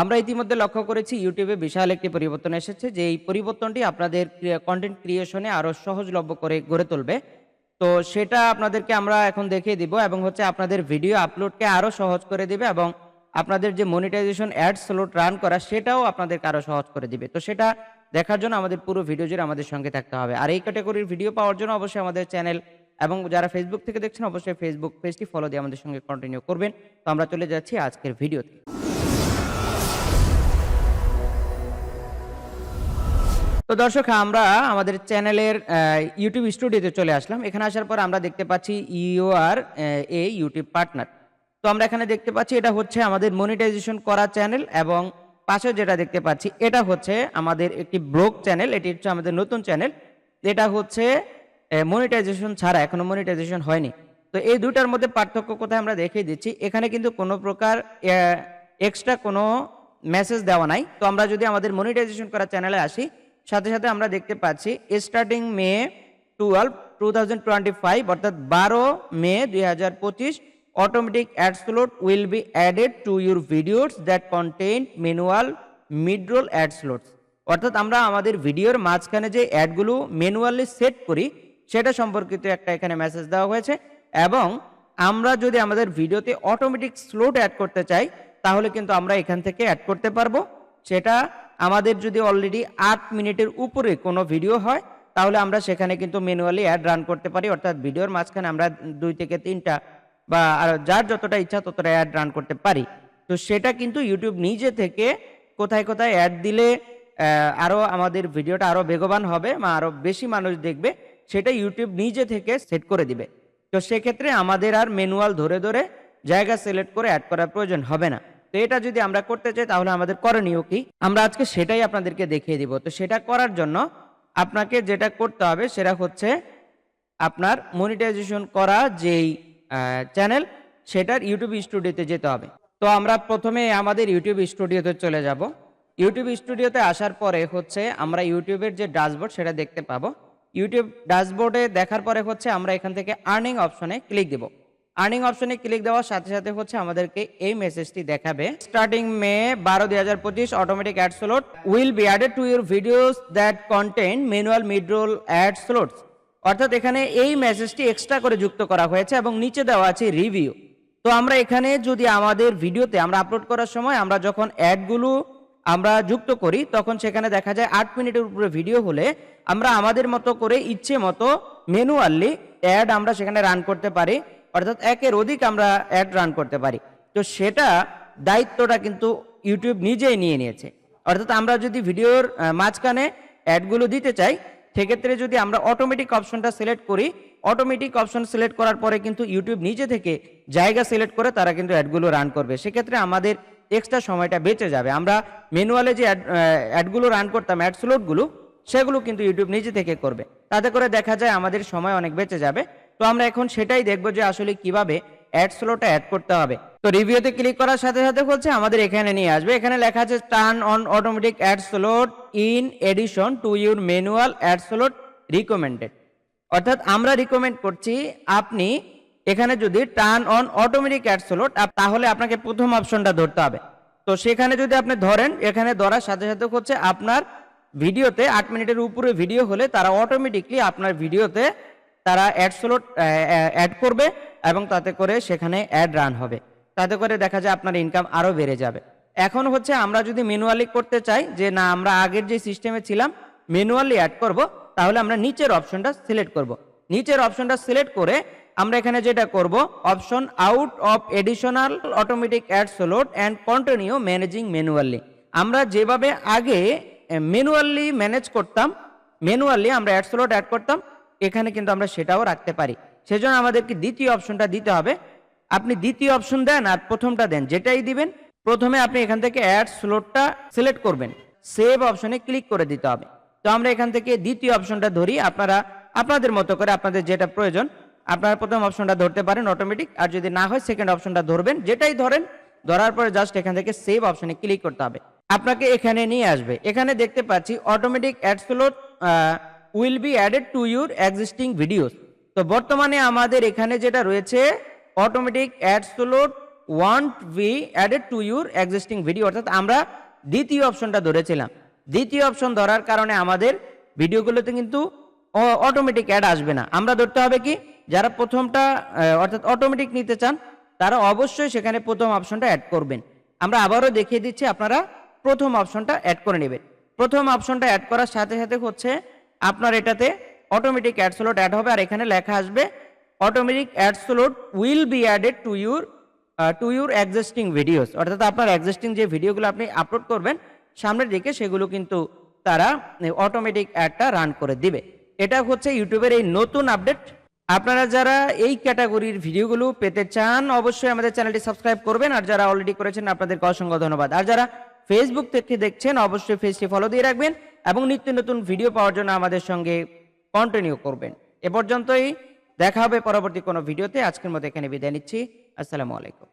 আমরা ইতিমধ্যে লক্ষ্য করেছি ইউটিউবে বিশাল একটি পরিবর্তন এসেছে, যে এই পরিবর্তনটি আপনাদের কন্টেন্ট ক্রিয়েশনে আরও সহজলভ্য করে, গড়ে তুলবে। তো সেটা আপনাদেরকে আমরা এখন দেখিয়ে দিব এবং হচ্ছে আপনাদের ভিডিও আপলোডকে আরও সহজ করে দিবে এবং আপনাদের যে মনিটাইজেশন অ্যাড স্লোট রান করা, সেটাও আপনাদেরকে আরও সহজ করে দিবে। তো সেটা দেখার জন্য আমাদের পুরো ভিডিও জুড়ে আমাদের সঙ্গে থাকতে হবে। আর এই ক্যাটাগরির ভিডিও পাওয়ার জন্য অবশ্যই আমাদের চ্যানেল এবং যারা ফেসবুক থেকে দেখছেন, অবশ্যই ফেসবুক পেজটি ফলো দিয়ে আমাদের সঙ্গে কন্টিনিউ করবেন। তো আমরা চলে যাচ্ছি আজকের ভিডিওতে তো দর্শক, আমরা আমাদের চ্যানেলের ইউটিউব স্টুডিওতে চলে আসলাম। এখানে আসার পর আমরা দেখতে পাচ্ছি ইউআর এ ইউটিউব পার্টনার তো আমরা এখানে দেখতে পাচ্ছি, এটা হচ্ছে আমাদের মনিটাইজেশন করা চ্যানেল এবং পাশে যেটা দেখতে পাচ্ছি, এটা হচ্ছে আমাদের একটি ব্লগ চ্যানেল এটি হচ্ছে আমাদের নতুন চ্যানেল এটা হচ্ছে মনিটাইজেশন ছাড়া, এখনও মনিটাইজেশন হয়নি। তো এই দুটার মধ্যে পার্থক্য কোথায় আমরা দেখিয়ে দিচ্ছি, এখানে কিন্তু কোনো প্রকার এক্সট্রা কোনো মেসেজ দেওয়া নাই। তো আমরা যদি আমাদের মনিটাইজেশন করা চ্যানেলে আসি সাথে সাথে আমরা দেখতে পাচ্ছি starting May twelve two thousand অর্থাৎ বারো মে দুই হাজার পঁচিশ automatic ad slot will be added to your videos that content manual midroll ad slots অর্থাৎ আমরা আমাদের ভিডিওর মাঝখানে যে অ্যাডগুলো ম্যানুয়ালি সেট করি, সেটা সম্পর্কিত একটা এখানে মেসেজ দেওয়া হয়েছে এবং আমরা যদি আমাদের ভিডিওতে অটোমেটিক স্লোট অ্যাড করতে চাই, তাহলে কিন্তু আমরা এখান থেকে অ্যাড করতে পারব। সেটা আমাদের যদি অলরেডি আট মিনিটের উপরে কোনো ভিডিও হয় তাহলে আমরা সেখানে কিন্তু ম্যানুয়ালি অ্যাড রান করতে পারি। অর্থাৎ ভিডিওর মাঝখানে আমরা দুই থেকে তিনটা বা আর যার যতটা ইচ্ছা ততটা অ্যাড রান করতে পারি। তো সেটা কিন্তু ইউটিউব নিজে থেকে কোথায় কোথায় অ্যাড দিলে আহ, আরও আমাদের ভিডিওটা আরও বেগবান হবে বা আরও বেশি মানুষ দেখবে সেটা ইউটিউব নিজে থেকে সেট করে দিবে। তো সেক্ষেত্রে আমাদের আর ম্যানুয়াল ধরে ধরে জায়গা সিলেক্ট করে অ্যাড করার প্রয়োজন হবে না। তো এটা যদি আমরা করতে চাই, তাহলে আমাদের করণীয় কি? আমরা আজকে সেটাই আপনাদেরকে দেখিয়ে দিব। তো সেটা করার জন্য আপনাকে যেটা করতে হবে, সেটা হচ্ছে আপনার মনিটাইজেশন করা যেই চ্যানেল সেটার ইউটিউব স্টুডিওতে যেতে হবে। তো আমরা প্রথমে আমাদের ইউটিউব স্টুডিওতে চলে যাব। ইউটিউব স্টুডিওতে আসার পরে হচ্ছে আমরা ইউটিউবের যে ড্যাশবোর্ড সেটা দেখতে পাবো। ইউটিউব ড্যাশবোর্ডে দেখার পরে হচ্ছে আমরা এখান থেকে আর্নিং অপশনে ক্লিক দেব। আর্নিং অপশনে ক্লিক দেওয়ার সাথে সাথে হচ্ছে আমাদেরকে এই মেসেজটি দেখাবে। স্টার্টিং মে বারো দুই হাজার পঁচিশ automatic ad slot will be added to your videos that content manual midroll ad slots অর্থাৎ এখানে এই মেসেজটি এক্সট্রা করে যুক্ত করা হয়েছে এবং নিচে দেওয়া আছে রিভিউ তো আমরা এখানে যদি আমাদের ভিডিওতে আমরা আপলোড করার সময় আমরা যখন অ্যাডগুলো আমরা যুক্ত করি, তখন সেখানে দেখা যায় আট মিনিটের উপরে ভিডিও হলে আমরা আমাদের মতো করে ইচ্ছে মতো ম্যানুয়ালি অ্যাড আমরা সেখানে রান করতে পারি। অর্থাৎ একের অধিক আমরা অ্যাড রান করতে পারি। তো সেটা দায়িত্বটা কিন্তু ইউটিউব নিজেই নিয়ে নিয়েছে। অর্থাৎ আমরা যদি ভিডিওর মাঝখানে অ্যাডগুলো দিতে চাই, সেক্ষেত্রে যদি আমরা অটোমেটিক অপশনটা সিলেক্ট করি অটোমেটিক অপশন সিলেক্ট করার পরে কিন্তু ইউটিউব নিজে থেকে জায়গা সিলেক্ট করে তারা কিন্তু অ্যাডগুলো রান করবে। সেক্ষেত্রে আমাদের এক্সট্রা সময়টা বেঁচে যাবে। আমরা ম্যানুয়ালে যে অ্যাড অ্যাডগুলো রান করতাম অ্যাড স্লোটগুলো সেগুলো কিন্তু ইউটিউব নিজে থেকে করবে। তাতে করে দেখা যায় আমাদের সময় অনেক বেঁচে যাবে। তো আমরা এখন সেটাই দেখব যে আসলে কীভাবে অ্যাড স্লোটা অ্যাড করতে হবে। তো রিভিউতে ক্লিক করার সাথে সাথে হচ্ছে আমাদের এখানে নিয়ে আসবে। এখানে লেখা আছে turn on automatic ad slot in addition to your manual ad slot recommended অর্থাৎ আমরা রিকমেন্ড করছি, আপনি এখানে যদি turn on automatic ad slot তাহলে আপনাকে প্রথম অপশনটা ধরতে হবে। তো সেখানে যদি আপনি ধরেন, এখানে ধরার সাথে সাথে হচ্ছে, আপনার ভিডিওতে আট মিনিটের উপরে ভিডিও হলে তারা অটোমেটিকলি আপনার ভিডিওতে তারা অ্যাড স্লোট অ্যাড করবে এবং তাতে করে সেখানে অ্যাড রান হবে। তাতে করে দেখা যায় আপনার ইনকাম আরও বেড়ে যাবে। এখন হচ্ছে আমরা যদি ম্যানুয়ালি করতে চাই যে না, আমরা আগের যে সিস্টেমে ছিলাম ম্যানুয়ালি অ্যাড করব, তাহলে আমরা নিচের অপশনটা সিলেক্ট করব। নিচের অপশনটা সিলেক্ট করে আমরা এখানে যেটা করব option out of additional automatic ad slot and continue managing manually আমরা যেভাবে আগে ম্যানুয়ালি ম্যানেজ করতাম ম্যানুয়ালি আমরা অ্যাড স্লোট অ্যাড করতাম এখানে কিন্তু আমরা সেটাও রাখতে পারি। সেজন্য আমাদেরকে দ্বিতীয় অপশনটা দিতে হবে। আপনি দ্বিতীয় অপশন দেন আর প্রথমটা দেন, যেটাই দিবেন, প্রথমে আপনি এখান থেকে অ্যাড স্লোটটা সিলেক্ট করবেন। সেভ অপশনে ক্লিক করে দিতে হবে। তো আমরা এখান থেকে দ্বিতীয় অপশনটা ধরি, আপনারা, আপনাদের মতো করে আপনাদের যেটা প্রয়োজন, আপনারা প্রথম অপশনটা ধরতে পারেন অটোমেটিক আর যদি না হয় সেকেন্ড অপশনটা ধরবেন, যেটাই ধরেন, ধরার পরে জাস্ট এখান থেকে সেভ অপশনে ক্লিক করতে হবে। আপনাকে এখানে নিয়ে আসবে। এখানে দেখতে পাচ্ছি automatic ad slot will be added to your existing videos তো বর্তমানে আমাদের এখানে যেটা রয়েছে automatic ad slot won't be added to your existing video অর্থাৎ আমরা দ্বিতীয় অপশনটা ধরেছিলাম। দ্বিতীয় অপশন ধরার কারণে আমাদের ভিডিওগুলোতে কিন্তু অটোমেটিক অ্যাড আসবে না। আমরা ধরতে হবে কি, যারা প্রথমটা অর্থাৎ অটোমেটিক নিতে চান, তারা অবশ্যই সেখানে প্রথম অপশনটা অ্যাড করবেন। আমরা আবারও দেখিয়ে দিচ্ছি, আপনারা প্রথম অপশনটা অ্যাড করে নেবেন। প্রথম অপশনটা অ্যাড করার সাথে সাথে হচ্ছে আপনার এটাতে অটোমেটিক অ্যাড স্লট অ্যাড হবে, আর এখানে লেখা আসবে automatic ad slot will be added to your to your existing videos অর্থাৎ আপনার এক্সিস্টিং যে ভিডিওগুলো আপনি আপলোড করবেন, সামনের দিকে সেগুলো কিন্তু তারা অটোমেটিক অ্যাডটা রান করে দিবে। এটা হচ্ছে ইউটিউবের এই নতুন আপডেট আপনারা যারা এই ক্যাটাগরির ভিডিওগুলো পেতে চান, অবশ্যই আমাদের চ্যানেলটি সাবস্ক্রাইব করবেন। আর যারা অলরেডি করেছেন, আপনাদেরকে অসংখ্য ধন্যবাদ। আর যারা ফেসবুক থেকে দেখছেন, অবশ্যই ফেসটি ফলো দিয়ে রাখবেন। এবং নিত্য নতুন ভিডিও পাওয়ার জন্য আমাদের সঙ্গে কন্টিনিউ করবেন। এ পর্যন্তই, দেখা হবে পরবর্তী কোনো ভিডিওতে আজকের মতো এখানে বিদায় নিচ্ছি। আসসালামু আলাইকুম।